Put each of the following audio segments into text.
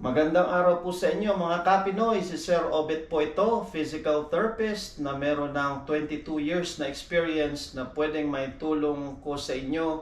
Magandang araw po sa inyo mga Kapinoy. Si Sir Obet po ito, physical therapist na meron ng 22 years na experience na pwedeng may tulong ko sa inyo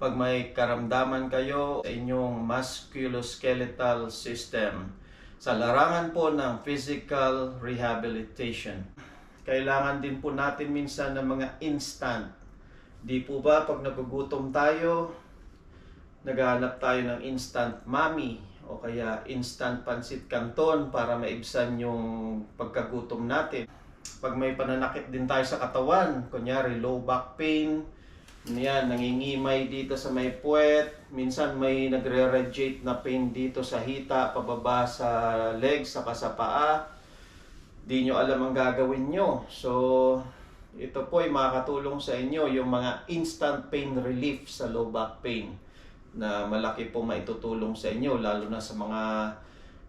pag may karamdaman kayo sa inyong musculoskeletal system sa larangan po ng physical rehabilitation. Kailangan din po natin minsan ng mga instant. Di po ba pag nagugutom tayo, naghahanap tayo ng instant mami o kaya instant pansit canton para maibsan yung pagkagutom natin. Pag may pananakit din tayo sa katawan, kunyari low back pain, yan, nangingimay dito sa may puwet, minsan may nagre-radiate na pain dito sa hita, pababa sa legs, saka sa paa, di nyo alam ang gagawin nyo. So, ito po ay makakatulong sa inyo yung mga instant pain relief sa low back pain na malaki po maitutulong sa inyo lalo na sa mga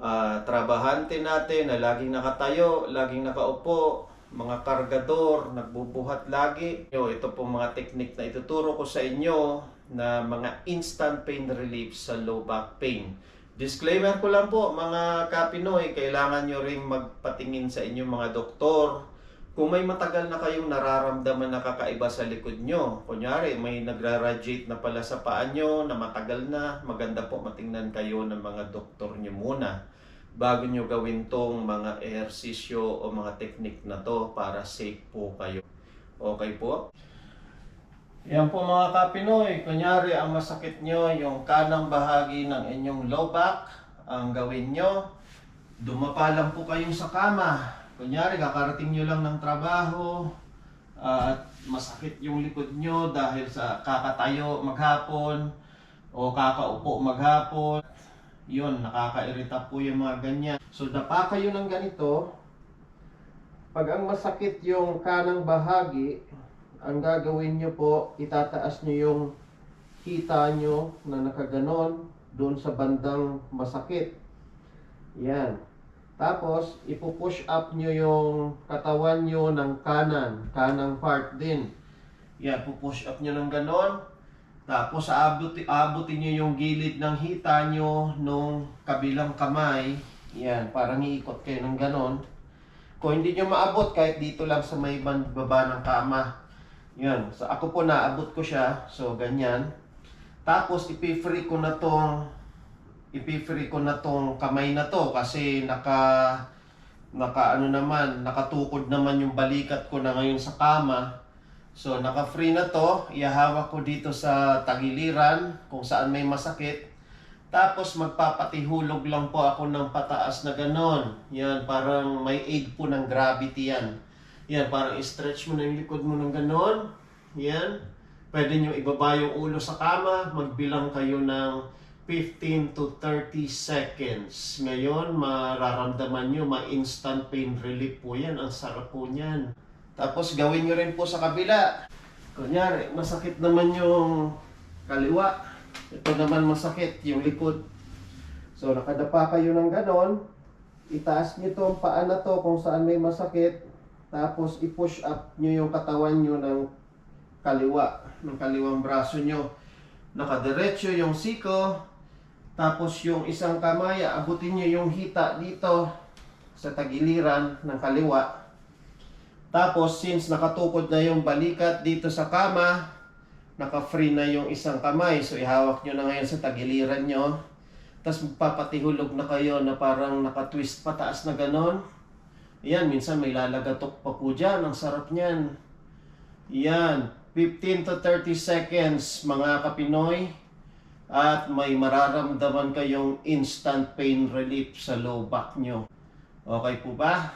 ah, trabahante natin na laging nakatayo, laging nakaupo, mga kargador, nagbubuhat lagi. Ito po mga technique na ituturo ko sa inyo na mga instant pain relief sa low back pain. Disclaimer ko lang po mga kapinoy, kailangan nyo ring magpatingin sa inyong mga doktor kung may matagal na kayong nararamdaman na kakaiba sa likod nyo, kunyari may nagra-radiate na pala sa paa nyo na matagal na, maganda po matingnan kayo ng mga doktor nyo muna bago nyo gawin tong mga ehersisyo o mga teknik na to para safe po kayo. Okay po? Yan po mga kapinoy, kunyari ang masakit nyo yung kanang bahagi ng inyong low back, ang gawin nyo, dumapa lang po kayong sa kama. Kunyari, kakarating nyo lang ng trabaho, at masakit yung likod nyo dahil sa kakatayo maghapon o kakaupo maghapon. Yun, nakakairita po yung mga ganyan. So, dapa kayo ng ganito. Pag ang masakit yung kanang bahagi, ang gagawin nyo po, itataas nyo yung hita nyo na nakaganon doon sa bandang masakit. Yan. Tapos, ipupush up nyo yung katawan nyo ng kanan, kanang part din. Yan, pupush up nyo ng ganon. Tapos, aabuti, aabutin nyo yung gilid ng hita nyo nung kabilang kamay. Yan, parang iikot kayo ng ganon. Kung hindi nyo maabot, kahit dito lang sa may baba ng kama. Yan, so ako po naabot ko siya. So, ganyan. Tapos, ipi-free ko na tong ipi-free ko na tong kamay na to kasi naka naka ano naman, nakatukod naman yung balikat ko na ngayon sa kama. So naka-free na to, ihahawak ko dito sa tagiliran kung saan may masakit. Tapos magpapatihulog lang po ako ng pataas na ganon. Yan, parang may aid po ng gravity yan. Yan, parang i-stretch mo na yung likod mo ng ganon. Yan. Pwede nyo ibaba yung ulo sa kama, magbilang kayo ng 15 to 30 seconds. Ngayon, mararamdaman nyo, ma-instant pain relief po yan. Ang sarap po niyan. Tapos gawin nyo rin po sa kabila. Kunyari, masakit naman yung kaliwa. Ito naman masakit, yung likod. So, nakadapa kayo ng ganon. Itaas nyo tong paa na to kung saan may masakit. Tapos, i-push up nyo yung katawan nyo ng kaliwa, ng kaliwang braso nyo. Nakadiretso yung siko, tapos yung isang kamay, abutin nyo yung hita dito sa tagiliran ng kaliwa. Tapos since nakatukod na yung balikat dito sa kama, naka-free na yung isang kamay. So ihawak nyo na ngayon sa tagiliran nyo. Tapos magpapatihulog na kayo na parang nakatwist pataas na ganon. Yan, minsan may lalagatok pa po dyan. Ang sarap niyan. Yan, 15 to 30 seconds mga kapinoy at may mararamdaman kayong instant pain relief sa low back nyo. Okay po ba?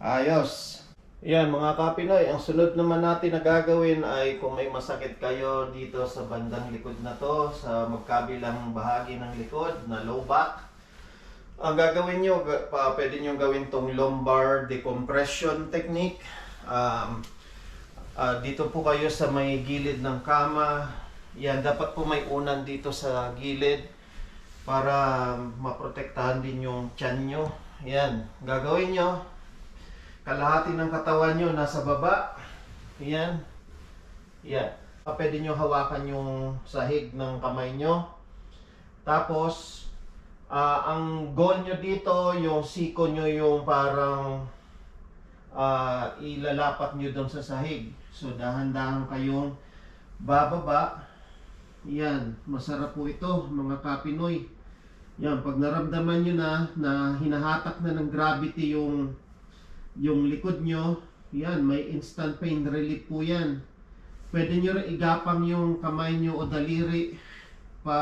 Ayos. Yan mga kapinoy, ang sunod naman natin na gagawin ay kung may masakit kayo dito sa bandang likod na to, sa magkabilang bahagi ng likod na low back, ang gagawin nyo, pa, pwede nyo gawin tong lumbar decompression technique. Um, ah, dito po kayo sa may gilid ng kama. Yan, dapat po may unan dito sa gilid para maprotektahan din yung tiyan nyo. Yan, gagawin nyo. Kalahati ng katawan nyo nasa baba. Yan. Yan. Pwede nyo hawakan yung sahig ng kamay nyo. Tapos, Ah, ang goal nyo dito, yung siko nyo yung parang ah, ilalapat nyo doon sa sahig. So dahan-dahan kayong bababa. Yan, masarap po ito mga kapinoy. Yan, pag naramdaman nyo na na hinahatak na ng gravity yung yung likod nyo, yan, may instant pain relief po yan. Pwede nyo rin igapang yung kamay nyo o daliri pa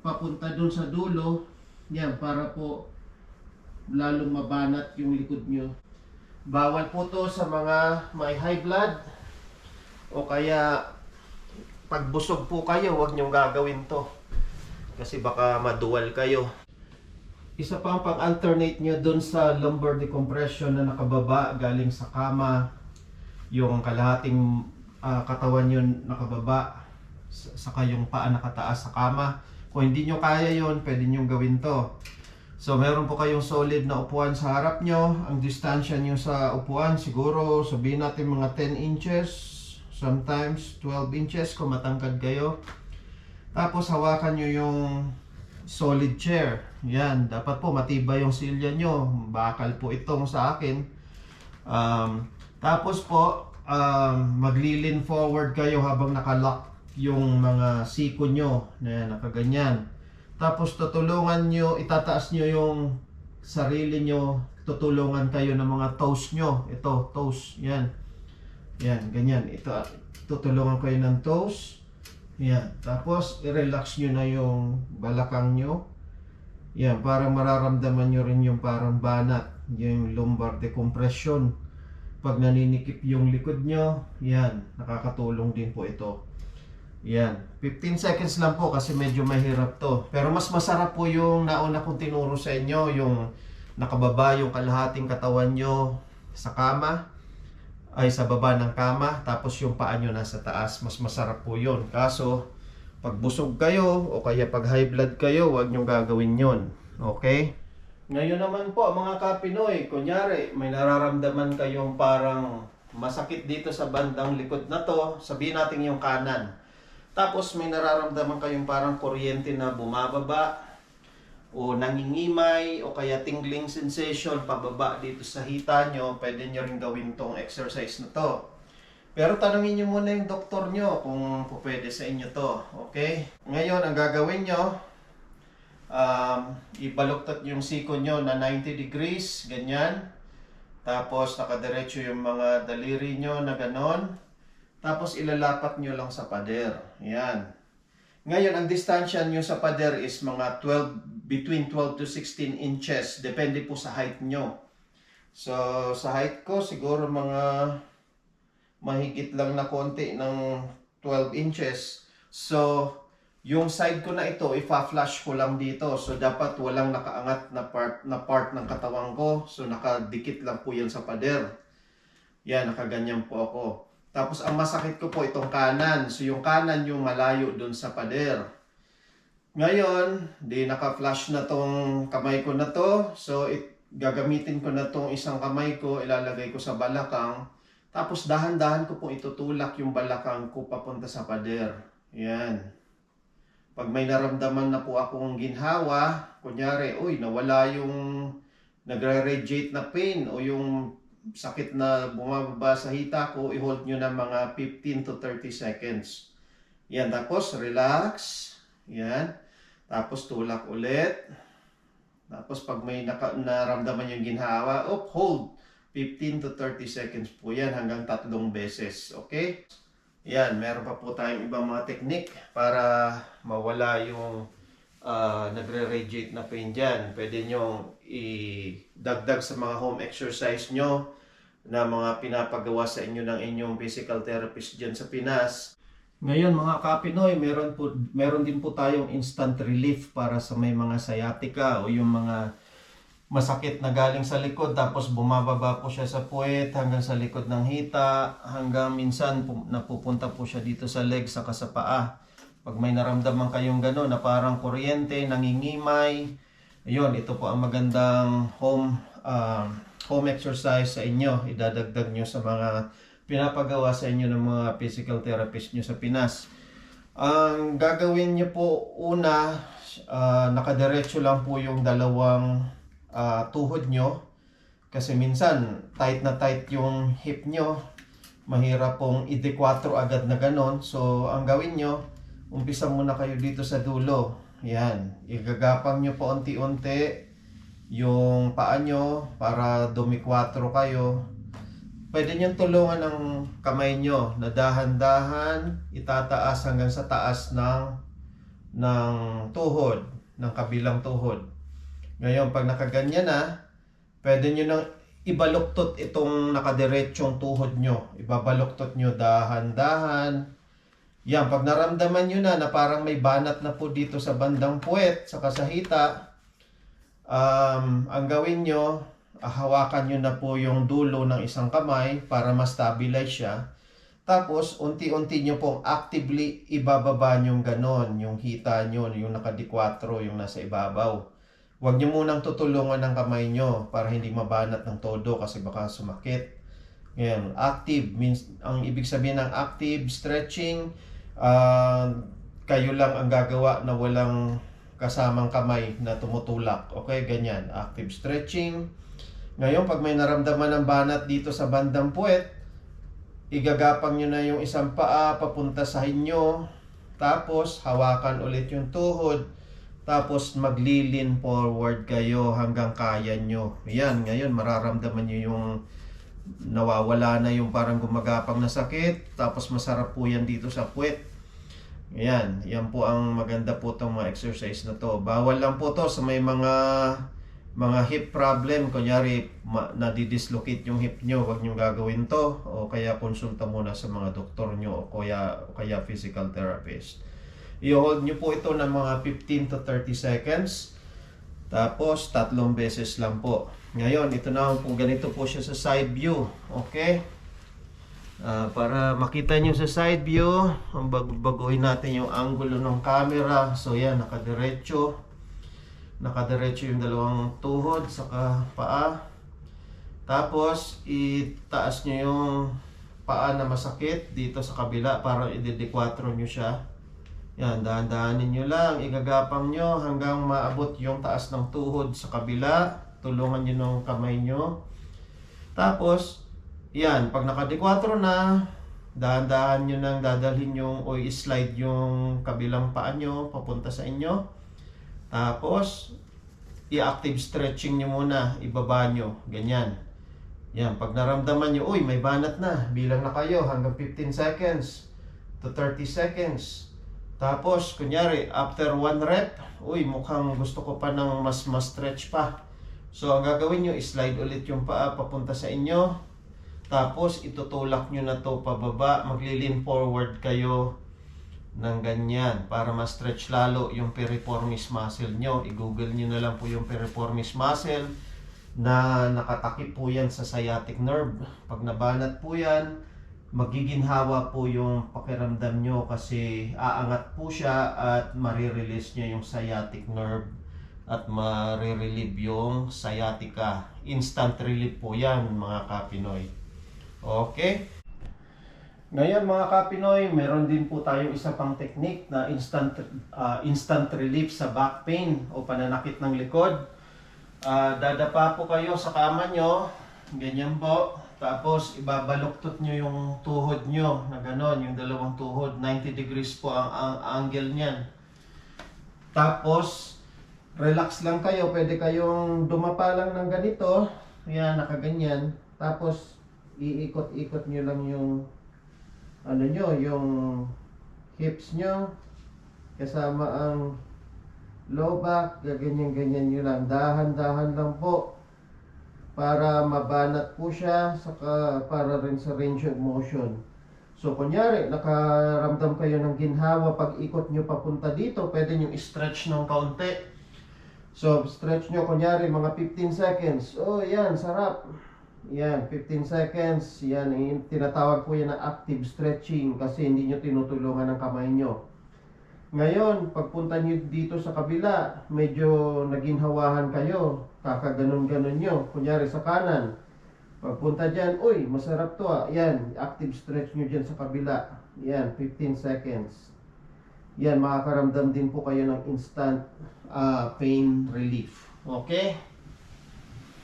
papunta dun sa dulo. Yan, para po lalong mabanat yung likod nyo. Bawal po to sa mga may high blood o kaya pag busog po kayo, huwag nyong gagawin to. Kasi baka maduwal kayo. Isa pa ang pang-alternate nyo dun sa lumbar decompression na nakababa galing sa kama. Yung kalahating ah, katawan nyo nakababa saka yung paa nakataas sa kama. Kung hindi nyo kaya yon pwede nyo gawin to. So meron po kayong solid na upuan sa harap nyo. Ang distansya nyo sa upuan siguro sabihin natin mga 10 inches, sometimes 12 inches kung matangkad kayo. Tapos hawakan nyo yung solid chair. Yan, dapat po matibay yung silya nyo. Bakal po itong sa akin. Um, tapos po, um, maglilin forward kayo habang nakalock yung mga siko nyo na nakaganyan. Tapos tutulungan nyo, itataas nyo yung sarili nyo, tutulungan kayo ng mga toes nyo. Ito, toes, yan. Yan, ganyan. Ito, tutulungan kayo ng toes. Yan. Tapos, i-relax nyo na yung balakang nyo. Yan, para mararamdaman nyo rin yung parang banat, yung lumbar decompression. Pag naninikip yung likod nyo, yan, nakakatulong din po ito. Yan, 15 seconds lang po kasi medyo mahirap to. Pero mas masarap po yung nauna kong tinuro sa inyo, yung nakababa yung kalahating katawan nyo sa kama, ay sa baba ng kama, tapos yung paa nyo nasa taas. Mas masarap po yun. Kaso, pag busog kayo o kaya pag high blood kayo, huwag nyo gagawin yon. Okay? Ngayon naman po, mga kapinoy, kunyari, may nararamdaman kayong parang masakit dito sa bandang likod na to, sabihin natin yung kanan. Tapos may nararamdaman kayong parang kuryente na bumababa o nangingimay o kaya tingling sensation pababa dito sa hita nyo, pwede nyo rin gawin tong exercise na to. Pero tanungin nyo muna yung doktor nyo kung pwede sa inyo to. Okay? Ngayon, ang gagawin nyo, um, ibaluktot yung siko nyo na 90 degrees, ganyan. Tapos nakadiretso yung mga daliri nyo na ganon. Tapos ilalapat nyo lang sa pader. Yan. Ngayon, ang distansya nyo sa pader is mga 12, between 12 to 16 inches. Depende po sa height nyo. So, sa height ko, siguro mga mahigit lang na konti ng 12 inches. So, yung side ko na ito, ifa-flash ko lang dito. So, dapat walang nakaangat na part, na part ng katawan ko. So, nakadikit lang po yan sa pader. Yan, nakaganyan po ako. Tapos, ang masakit ko po itong kanan. So, yung kanan yung malayo dun sa pader. Ngayon, di naka-flash na tong kamay ko na to. So, it, gagamitin ko na tong isang kamay ko, ilalagay ko sa balakang. Tapos, dahan-dahan ko po itutulak yung balakang ko papunta sa pader. Yan. Pag may naramdaman na po akong ginhawa, kunyari, uy, nawala yung nagre-radiate na pain o yung sakit na bumababa sa hita ko, i-hold nyo na mga 15 to 30 seconds. Yan, tapos relax. Yan. Tapos tulak ulit. Tapos pag may naka, naramdaman yung ginhawa, up, hold. 15 to 30 seconds po yan hanggang tatlong beses. Okay? Yan, meron pa po tayong ibang mga technique para mawala yung ah, nagre-radiate na pain dyan. Pwede nyo idagdag sa mga home exercise nyo na mga pinapagawa sa inyo ng inyong physical therapist dyan sa Pinas. Ngayon mga kapinoy, meron, po, meron din po tayong instant relief para sa may mga sciatica o yung mga masakit na galing sa likod tapos bumababa po siya sa puwet hanggang sa likod ng hita hanggang minsan pu- napupunta po siya dito sa leg sa paa. Pag may naramdaman kayong gano'n na parang kuryente, nangingimay, ayun, ito po ang magandang home um, home exercise sa inyo. Idadagdag nyo sa mga pinapagawa sa inyo ng mga physical therapist nyo sa Pinas. Ang gagawin niyo po una, ah, nakadiretso lang po yung dalawang ah, tuhod nyo. Kasi minsan, tight na tight yung hip nyo. Mahirap pong i-4 agad na ganon. So, ang gawin nyo, umpisa muna kayo dito sa dulo. Yan. Igagapang nyo po unti-unti yung paa nyo para dumikwatro kayo. Pwede nyo tulungan ng kamay nyo na dahan-dahan itataas hanggang sa taas ng ng tuhod, ng kabilang tuhod. Ngayon, pag nakaganyan na, pwede nyo nang ibaluktot itong nakadiretsong tuhod nyo. Ibabaluktot nyo dahan-dahan. Yan, pag naramdaman nyo na na parang may banat na po dito sa bandang puwet, sa kasahita, um, ang gawin nyo, hawakan nyo na po yung dulo ng isang kamay para ma-stabilize siya. Tapos, unti-unti nyo pong actively ibababa nyo ganon, yung hita nyo, yung nakadikwatro, yung nasa ibabaw. Huwag nyo munang tutulungan ng kamay nyo para hindi mabanat ng todo kasi baka sumakit. Ngayon, active means, ang ibig sabihin ng active stretching, ah, kayo lang ang gagawa na walang kasamang kamay na tumutulak. Okay, ganyan. Active stretching. Ngayon, pag may naramdaman ng banat dito sa bandang puwet, igagapang nyo na yung isang paa papunta sa inyo. Tapos, hawakan ulit yung tuhod. Tapos, maglilin forward kayo hanggang kaya nyo. Yan, ngayon, mararamdaman nyo yung nawawala na yung parang gumagapang na sakit. Tapos, masarap po yan dito sa puwet. Ayan, yan po ang maganda po itong mga exercise na to. Bawal lang po to sa may mga mga hip problem. Kunyari, ma- nadidislocate yung hip nyo, huwag nyo gagawin to. O kaya konsulta muna sa mga doktor nyo o kaya, o kaya physical therapist. I-hold nyo po ito ng mga 15 to 30 seconds. Tapos, tatlong beses lang po. Ngayon, ito na po, ganito po siya sa side view. Okay? Ah, para makita nyo sa side view, ang bag- baguhin natin yung angulo ng camera. So yan, nakadiretso. Nakadiretso yung dalawang tuhod saka paa. Tapos, itaas nyo yung paa na masakit dito sa kabila para i-4 nyo siya. Yan, dahan-dahanin nyo lang. Igagapang nyo hanggang maabot yung taas ng tuhod sa kabila. Tulungan nyo ng kamay nyo. Tapos, yan, pag naka-4 na, dahan-dahan nyo nang dadalhin yung o i-slide yung kabilang paa nyo papunta sa inyo. Tapos, i-active stretching nyo muna, ibaba nyo, ganyan. Yan, pag naramdaman nyo, uy, may banat na, bilang na kayo hanggang 15 seconds to 30 seconds. Tapos, kunyari, after one rep, uy, mukhang gusto ko pa ng mas mas stretch pa. So, ang gagawin nyo, slide ulit yung paa papunta sa inyo. Tapos, itutulak nyo na to pababa. Maglilin forward kayo ng ganyan para ma-stretch lalo yung piriformis muscle nyo. I-google nyo na lang po yung piriformis muscle na nakatakip po yan sa sciatic nerve. Pag nabanat po yan, magiginhawa po yung pakiramdam nyo kasi aangat po siya at marirelease nyo yung sciatic nerve at marirelieve yung sciatica. Instant relief po yan mga kapinoy. Okay? Ngayon mga kapinoy, meron din po tayong isa pang technique na instant ah, instant relief sa back pain o pananakit ng likod. Ah, dadapa po kayo sa kama nyo, ganyan po. Tapos ibabaluktot nyo yung tuhod nyo na ganon, yung dalawang tuhod. 90 degrees po ang, ang angle niyan. Tapos, relax lang kayo. Pwede kayong dumapa lang ng ganito. Yan, nakaganyan. Tapos, iikot-ikot nyo lang yung ano nyo, yung hips nyo. Kasama ang low back. Gaganyan-ganyan nyo lang. Dahan-dahan lang po. Para mabanat po siya. Saka para rin sa range of motion. So, kunyari, nakaramdam kayo ng ginhawa pag ikot nyo papunta dito, pwede nyo i-stretch ng kaunti. So, stretch nyo, kunyari, mga 15 seconds. Oh, yan, sarap. Yan, 15 seconds. Yan, eh, tinatawag po yan na active stretching kasi hindi nyo tinutulungan ng kamay nyo. Ngayon, pagpunta nyo dito sa kabila, medyo naginhawahan kayo. Kakaganon-ganon nyo. Kunyari sa kanan. Pagpunta dyan, uy, masarap to ah. Yan, active stretch nyo dyan sa kabila. Yan, 15 seconds. yan, makakaramdam din po kayo ng instant ah, pain relief. Okay?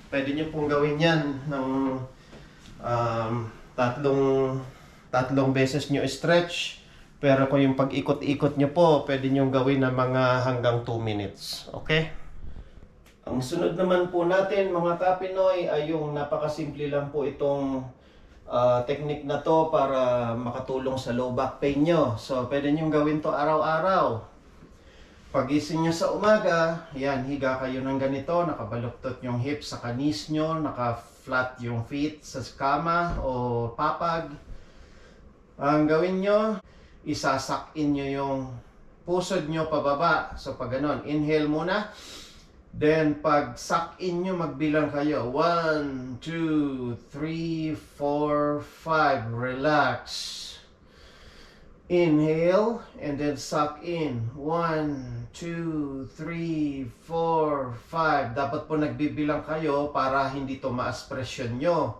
Pwede nyo pong gawin yan ng um, tatlong tatlong beses nyo stretch. Pero kung yung pag-ikot-ikot nyo po, pwede nyo gawin ng mga hanggang 2 minutes. Okay? Ang sunod naman po natin mga kapinoy ay yung napakasimple lang po itong ah, technique na to para makatulong sa low back pain nyo. So, pwede nyo gawin to araw-araw. Pagising nyo sa umaga, yan, higa kayo ng ganito, nakabaluktot yung hips sa knees nyo, naka-flat yung feet sa kama o papag. Ang gawin nyo, isasak in nyo yung pusod nyo pababa. So, pag ganon, inhale muna. Then, pag suck in nyo, magbilang kayo. 1, 2, 3, 4, 5. Relax. Inhale, and then suck in. 1, 2, 3, 4, 5. Dapat po nagbibilang kayo para hindi tumaas presyon nyo.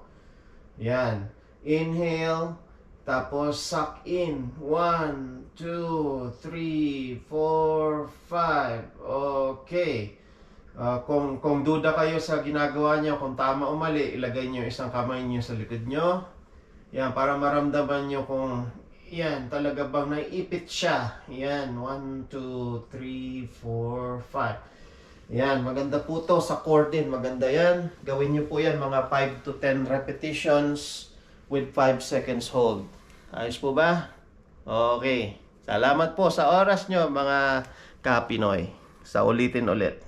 Yan. Inhale, tapos suck in. 1, 2, 3, 4, 5. Okay. Ah, kung kung duda kayo sa ginagawa niyo, kung tama o mali, ilagay niyo isang kamay niyo sa likod niyo. Yan, para maramdaman niyo kung yan, talaga bang naiipit siya. Yan, 1, 2, 3, 4, 5. Yan, maganda po to sa core din. Maganda yan. Gawin niyo po yan mga 5 to 10 repetitions with 5 seconds hold. Ayos po ba? Okay. Salamat po sa oras nyo mga kapinoy. Sa ulitin ulit.